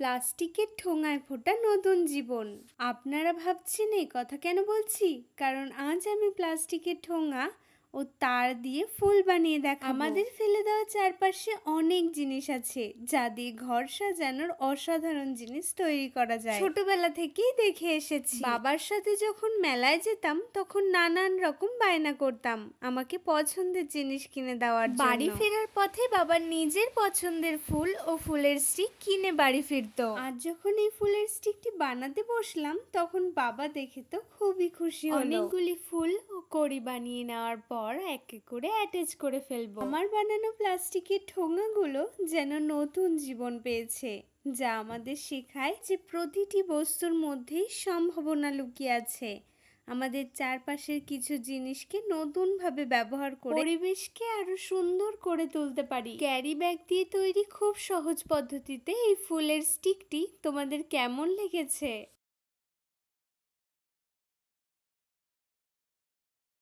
প্লাস্টিকের ঠোঙায় ফোটা নতুন জীবন। আপনারা ভাবছেন এই কথা কেন বলছি? কারণ আজ আমি প্লাস্টিকের ঠোঙা ও তার দিয়ে ফুল বানিয়ে দেখ আমাদের ফেলে দেওয়া চারপাশে অনেক জিনিস আছে যা দিয়ে ঘর সাজানোর অসাধারণ জিনিস তৈরি করা যায়। ছোটবেলা থেকেই দেখে এসেছি। বাবার সাথে যখন মেলায় যেতাম তখন নানান রকম বায়না করতাম আমাকে পছন্দের জিনিস কিনে দেওয়ার বাড়ি ফেরার পথে বাবার নিজের পছন্দের ফুল ও ফুলের স্টিক কিনে বাড়ি ফিরতো। আর যখন এই ফুলের স্টিকটি বানাতে বসলাম তখন বাবা দেখে তো খুবই খুশি অনেকগুলি ফুল ও কড়ি বানিয়ে নেওয়ার পর এক করে অ্যাটাচ করে ফেলব। আমার বানানো প্লাস্টিকের ঠোঙাগুলো যেন নতুন জীবন পেয়েছে, যা আমাদের শেখায় যে প্রতিটি বস্তুর মধ্যেই সম্ভাবনা লুকিয়ে আছে। আমাদের চারপাশের কিছু জিনিসকে নতুনভাবে ব্যবহার করে পরিবেশকে আরও সুন্দর করে তুলতে পারি। ক্যারি ব্যাগ দিয়ে তৈরি খুব সহজ পদ্ধতিতে এই ফুলের স্টিকটি তোমাদের কেমন লেগেছে?